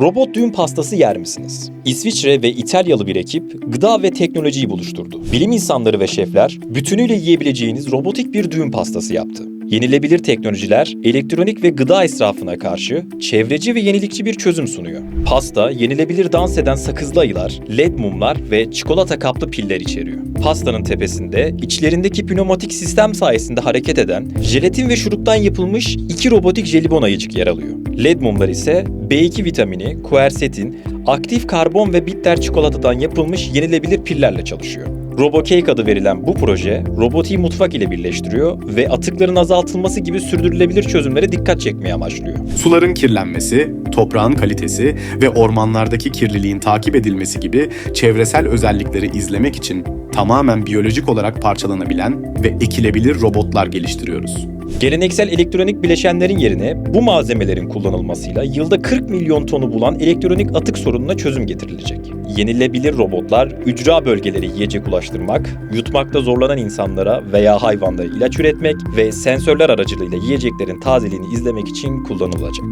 Robot düğün pastası yer misiniz? İsviçre ve İtalyalı bir ekip gıda ve teknolojiyi buluşturdu. Bilim insanları ve şefler bütünüyle yiyebileceğiniz robotik bir düğün pastası yaptı. Yenilebilir teknolojiler elektronik ve gıda israfına karşı çevreci ve yenilikçi bir çözüm sunuyor. Pasta yenilebilir dans eden sakızlı ayılar, led mumlar ve çikolata kaplı piller içeriyor. Pastanın tepesinde içlerindeki pneumatik sistem sayesinde hareket eden jelatin ve şuruptan yapılmış iki robotik jelibon ayıcık yer alıyor. LED mumlar ise B2 vitamini, kuersetin, aktif karbon ve bitter çikolatadan yapılmış yenilebilir pillerle çalışıyor. RoboCake adı verilen bu proje, robotiği mutfak ile birleştiriyor ve atıkların azaltılması gibi sürdürülebilir çözümlere dikkat çekmeye amaçlıyor. Suların kirlenmesi, toprağın kalitesi ve ormanlardaki kirliliğin takip edilmesi gibi çevresel özellikleri izlemek için tamamen biyolojik olarak parçalanabilen ve ekilebilir robotlar geliştiriyoruz. Geleneksel elektronik bileşenlerin yerine bu malzemelerin kullanılmasıyla yılda 40 milyon tonu bulan elektronik atık sorununa çözüm getirilecek. Yenilebilir robotlar ücra bölgeleri yiyecek ulaştırmak, yutmakta zorlanan insanlara veya hayvanlara ilaç üretmek ve sensörler aracılığıyla yiyeceklerin tazeliğini izlemek için kullanılacak.